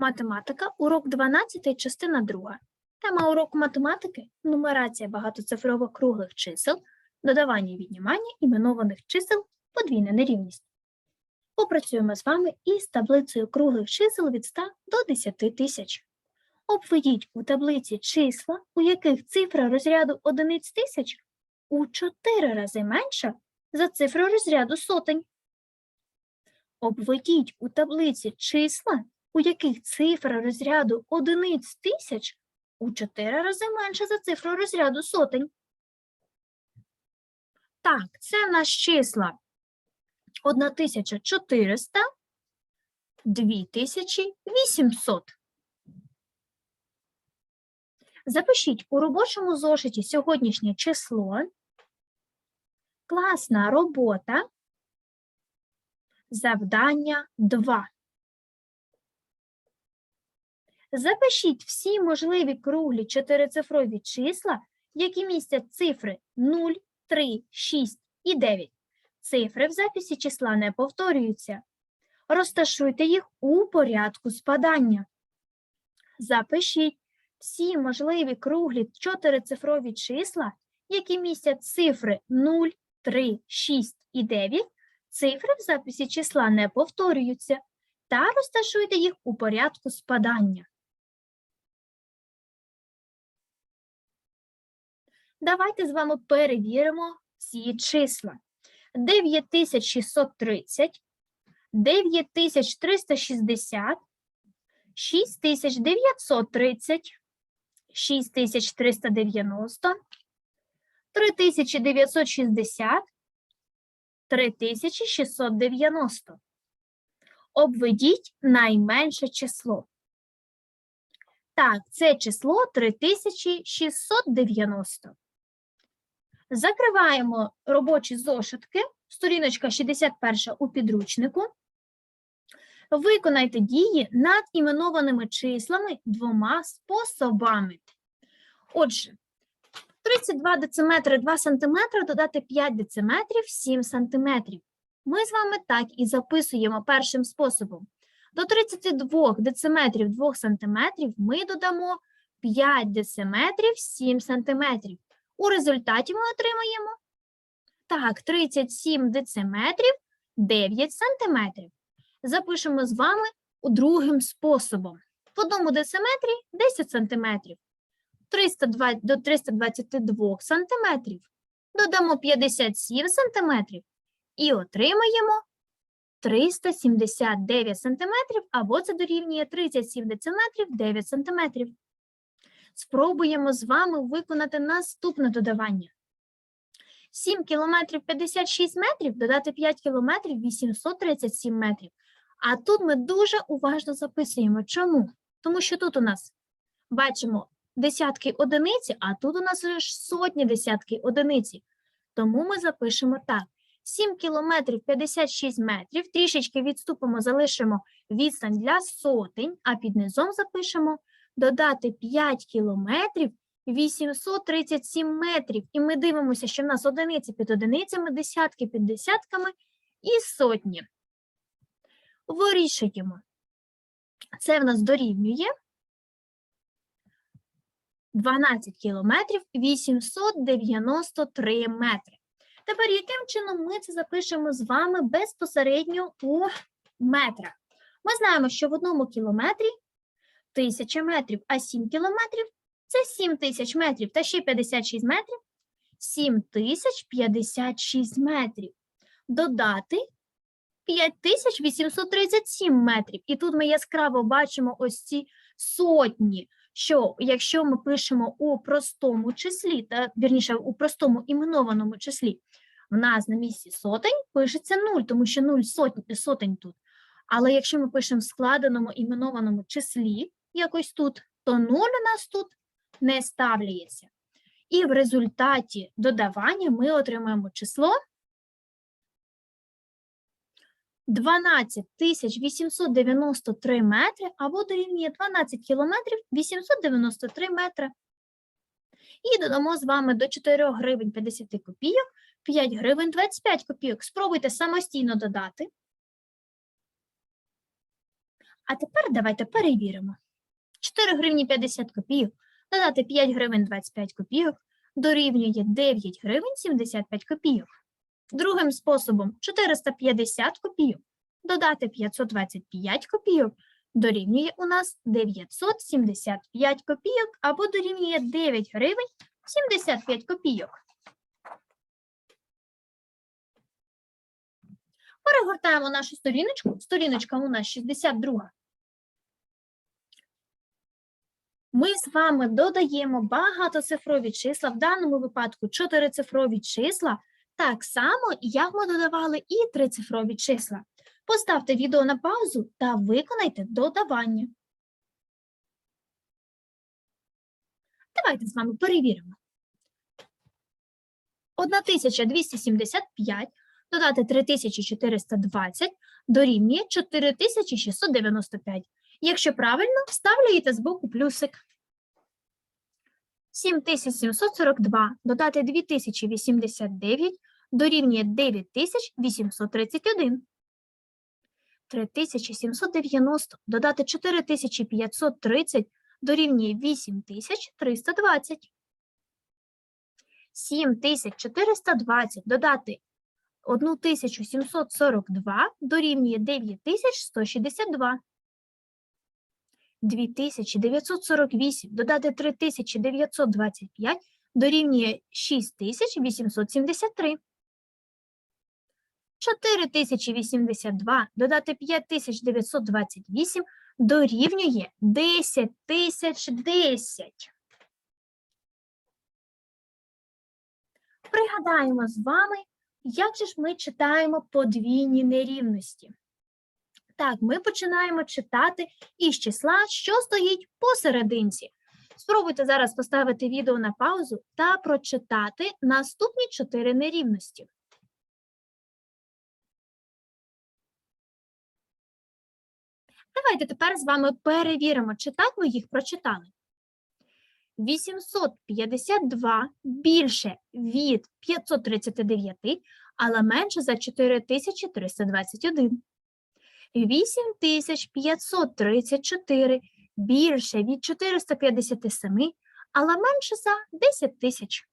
Математика, урок 12, частина 2. Тема уроку математики – нумерація багатоцифрових круглих чисел, додавання і віднімання іменованих чисел, подвійна нерівність. Попрацюємо з вами із таблицею круглих чисел від 100 до 10 тисяч. Обведіть у таблиці числа, у яких цифра розряду одиниць тисяч у 4 рази менша за цифру розряду сотень. Обведіть у таблиці числа, у яких цифра розряду одиниць тисяч у 4 рази менша за цифру розряду сотень. Так, це в нас числа 1400, 2800. Запишіть у робочому зошиті сьогоднішнє число. Класна робота. Завдання 2. Запишіть всі можливі круглі чотирицифрові числа, які містять цифри 0, 3, 6 і 9. Цифри в записі числа не повторюються. Розташуйте їх у порядку спадання. Запишіть всі можливі круглі чотирицифрові числа, які містять цифри 0, 3, 6 і 9. Цифри в записі числа не повторюються. Та розташуйте їх у порядку спадання. Давайте з вами перевіримо ці числа. 9630, 9360, 6930, 6390, 3960, 3690. Обведіть найменше число. Так, це число 3690. Закриваємо робочі зошитки, сторіночка 61 у підручнику. Виконайте дії над іменованими числами двома способами. Отже, 32 дециметри 2 см додати 5 дециметрів 7 см. Ми з вами так і записуємо першим способом. До 32 дециметрів 2 см ми додамо 5 дециметрів 7 см. У результаті ми отримаємо так, 37 дециметрів 9 сантиметрів. Запишемо з вами другим способом. В одному дециметрі 10 сантиметрів. 302 до 322 сантиметрів. Додамо 57 сантиметрів і отримаємо 379 сантиметрів, або це дорівнює 37 дециметрів 9 сантиметрів. Спробуємо з вами виконати наступне додавання. 7 кілометрів 56 метрів додати 5 кілометрів 837 метрів. А тут ми дуже уважно записуємо. Чому? Тому що тут у нас бачимо десятки одиниці, а тут у нас сотні десятки одиниці. Тому ми запишемо так. 7 кілометрів 56 метрів, трішечки відступимо, залишимо відстань для сотень, а під низом запишемо додати 5 кілометрів 837 метрів. І ми дивимося, що в нас одиниці під одиницями, десятки під десятками і сотні. Вирішуємо. Це в нас дорівнює 12 кілометрів 893 метри. Тепер яким чином ми це запишемо з вами безпосередньо у метрах? Ми знаємо, що в одному кілометрі 1000 метрів, а 7 кілометрів це 7 тисяч метрів, та ще 56 метрів 7056 метрів. Додати 5837 метрів. І тут ми яскраво бачимо ось ці сотні, що якщо ми пишемо у простому числі, та вірніше у простому іменованому числі, в нас на місці сотень пишеться 0, тому що 0 сотень, сотень тут. Але якщо ми пишемо в складеному іменованому числі, якось тут, то 0 у нас тут не ставляється. І в результаті додавання ми отримаємо число 12 893 метри або дорівнює 12 кілометрів 893 метри. І додамо з вами до 4 гривень 50 копійок 5 гривень 25 копійок. Спробуйте самостійно додати. А тепер давайте перевіримо. 4 гривні 50 копійок, додати 5 гривень 25 копійок, дорівнює 9 гривень 75 копійок. Другим способом 450 копійок, додати 525 копійок, дорівнює у нас 975 копійок або дорівнює 9 гривень 75 копійок. Перегортаємо нашу сторіночку. Сторіночка у нас 62. Ми з вами додаємо багатоцифрові числа, в даному випадку чотирицифрові числа, так само, як ми додавали і трицифрові числа. Поставте відео на паузу та виконайте додавання. Давайте з вами перевіримо. 1275 додати 3420 дорівнює 4695. Якщо правильно, вставляєте збоку плюсик. 7742 додати 2089 дорівнює 9831. 3790 додати 4530 дорівнює 8320. 7420 додати 1742 дорівнює 9162. 2948 додати 3925 дорівнює 6873. 4082 додати 5928 дорівнює 10010. Пригадаємо з вами, як же ж ми читаємо подвійні нерівності. Так, ми починаємо читати із числа, що стоїть посерединці. Спробуйте зараз поставити відео на паузу та прочитати наступні чотири нерівності. Давайте тепер з вами перевіримо, чи так ви їх прочитали. 852 більше від 539, але менше за 4321. 8534 більше від 457, але менше за 10 тисяч.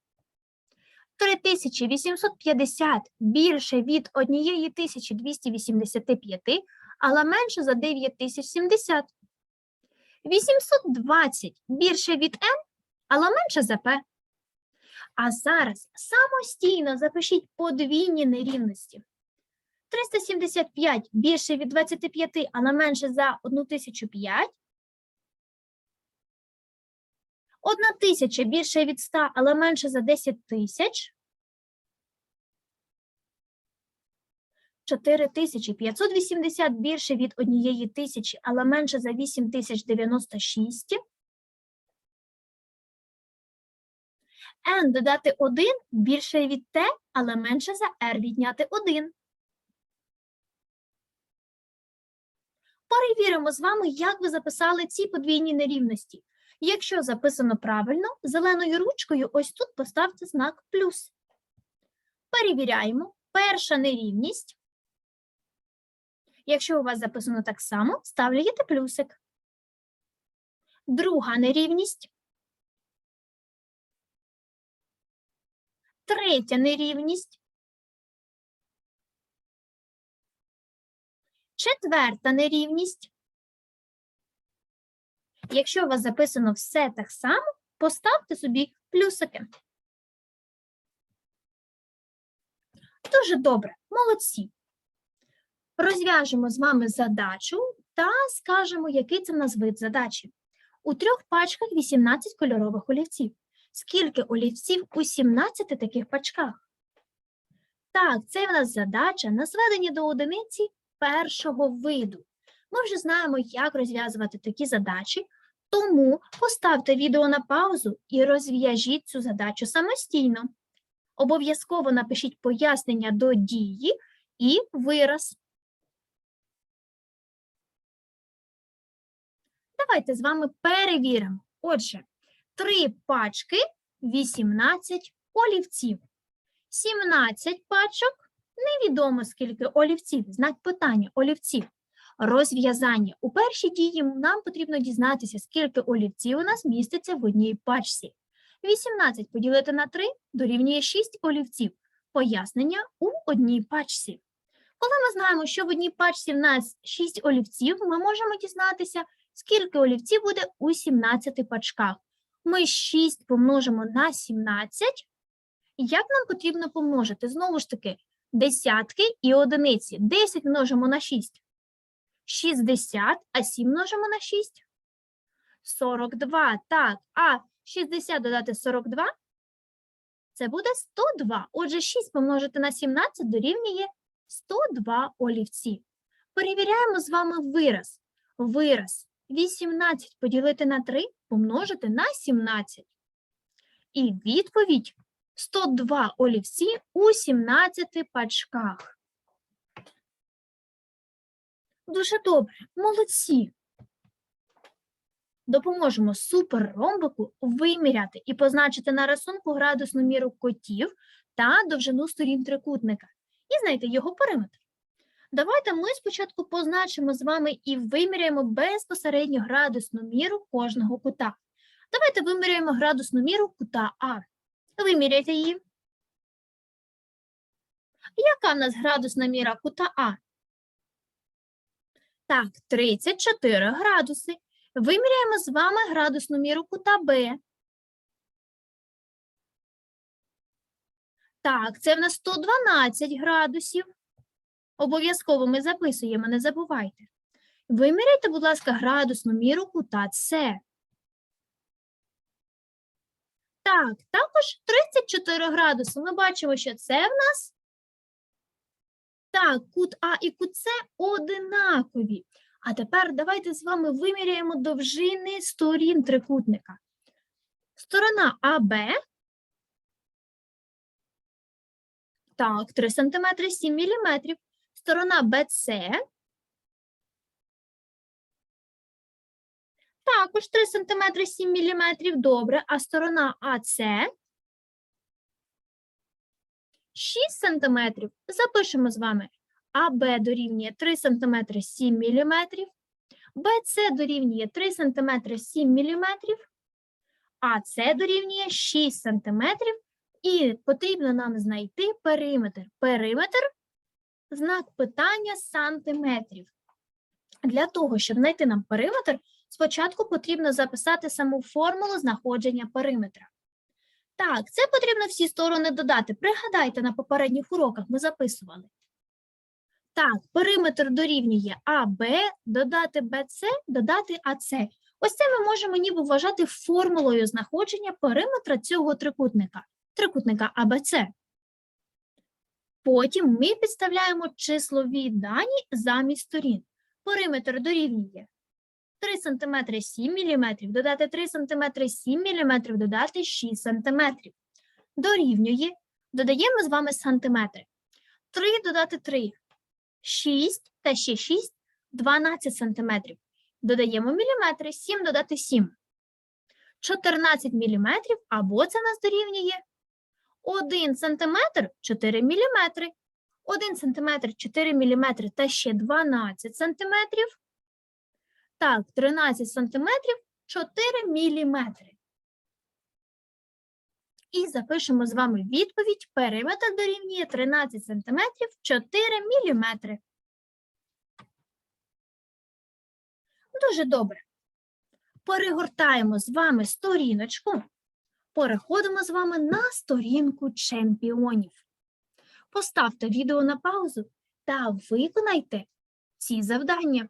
3850 більше від 1285, але менше за 9070. 820 більше від N, але менше за P. А зараз самостійно запишіть подвійні нерівності. 375 більше від 25, але менше за 1005. 1000 більше від 100, але менше за 10 тисяч. 4580 більше від 1000, але менше за 8096. N додати 1 більше від T, але менше за R відняти 1. Перевіримо з вами, як ви записали ці подвійні нерівності. Якщо записано правильно, зеленою ручкою ось тут поставте знак плюс. Перевіряємо. Перша нерівність. Якщо у вас записано так само, ставляєте плюсик. Друга нерівність. Третя нерівність. Четверта нерівність. Якщо у вас записано все так само, поставте собі плюсики. Дуже добре, молодці. Розв'яжемо з вами задачу та скажемо, який це в нас вид задачі. У трьох пачках 18 кольорових олівців. Скільки олівців у 17 таких пачках? Так, це в нас задача на зведення до одиниці першого виду. Ми вже знаємо, як розв'язувати такі задачі, тому поставте відео на паузу і розв'яжіть цю задачу самостійно. Обов'язково напишіть пояснення до дії і вираз. Давайте з вами перевіримо. Отже, три пачки 18 олівців. 17 пачок невідомо скільки олівців, знак питання олівців. Розв'язання. У першій дії нам потрібно дізнатися, скільки олівців у нас міститься в одній пачці. 18 поділити на 3 дорівнює 6 олівців. Пояснення у одній пачці. Коли ми знаємо, що в одній пачці в нас 6 олівців, ми можемо дізнатися, скільки олівців буде у 17 пачках. Ми 6 помножимо на 17. Як нам потрібно помножити? Знову ж таки, десятки і одиниці. 10 множимо на 6. 60, а 7 множимо на 6. 42, так. А 60 додати 42 – це буде 102. Отже, 6 помножити на 17 дорівнює 102 олівці. Перевіряємо з вами вираз. Вираз 18 поділити на 3 помножити на 17. І відповідь 102 олівці у 17 пачках. Дуже добре, молодці. Допоможемо суперромбику виміряти і позначити на рисунку градусну міру котів та довжину сторін трикутника і знайти його периметр. Давайте ми спочатку позначимо з вами і виміряємо безпосередньо градусну міру кожного кута. Давайте виміряємо градусну міру кута А. Виміряйте її. Яка в нас градусна міра кута А? Так, 34 градуси. Виміряємо з вами градусну міру кута Б. Так, це в нас 112 градусів. Обов'язково ми записуємо, не забувайте. Виміряйте, будь ласка, градусну міру кута С. Так, також 34 градуси. Ми бачимо, що це в нас. Так, кут А і кут С одинакові. А тепер давайте з вами виміряємо довжини сторін трикутника. Сторона АБ. Так, 3 см 7 мм. Сторона БЦ. Також 3 см 7 мм. Добре. А сторона АЦ 6 см. Запишемо з вами. АБ дорівнює 3 см 7 мм. БЦ дорівнює 3 см 7 мм. АЦ дорівнює 6 см. І потрібно нам знайти периметр. Периметр – знак питання сантиметрів. Для того, щоб знайти нам периметр, спочатку потрібно записати саму формулу знаходження периметра. Так, це потрібно всі сторони додати. Пригадайте, на попередніх уроках ми записували. Так, периметр дорівнює АБ, додати БЦ, додати АЦ. Ось це ми можемо ніби вважати формулою знаходження периметра цього трикутника, трикутника АБЦ. Потім ми підставляємо числові дані замість сторін. Периметр дорівнює 3 см 7 мм, додати 3 см 7 мм, додати 6 см. Дорівнює, додаємо з вами сантиметри. 3 додати 3 6 та ще 6 – 12 сантиметрів. Додаємо міліметри, 7 додати 7. 14 міліметрів, або це нас дорівнює 1 сантиметр – 4 міліметри. 1 сантиметр – 4 міліметри та ще 12 сантиметрів. Так, 13 сантиметрів – 4 міліметри. І запишемо з вами відповідь. Периметр дорівнює 13 см 4 мм. Дуже добре. Перегортаємо з вами сторіночку. Переходимо з вами на сторінку чемпіонів. Поставте відео на паузу та виконайте ці завдання.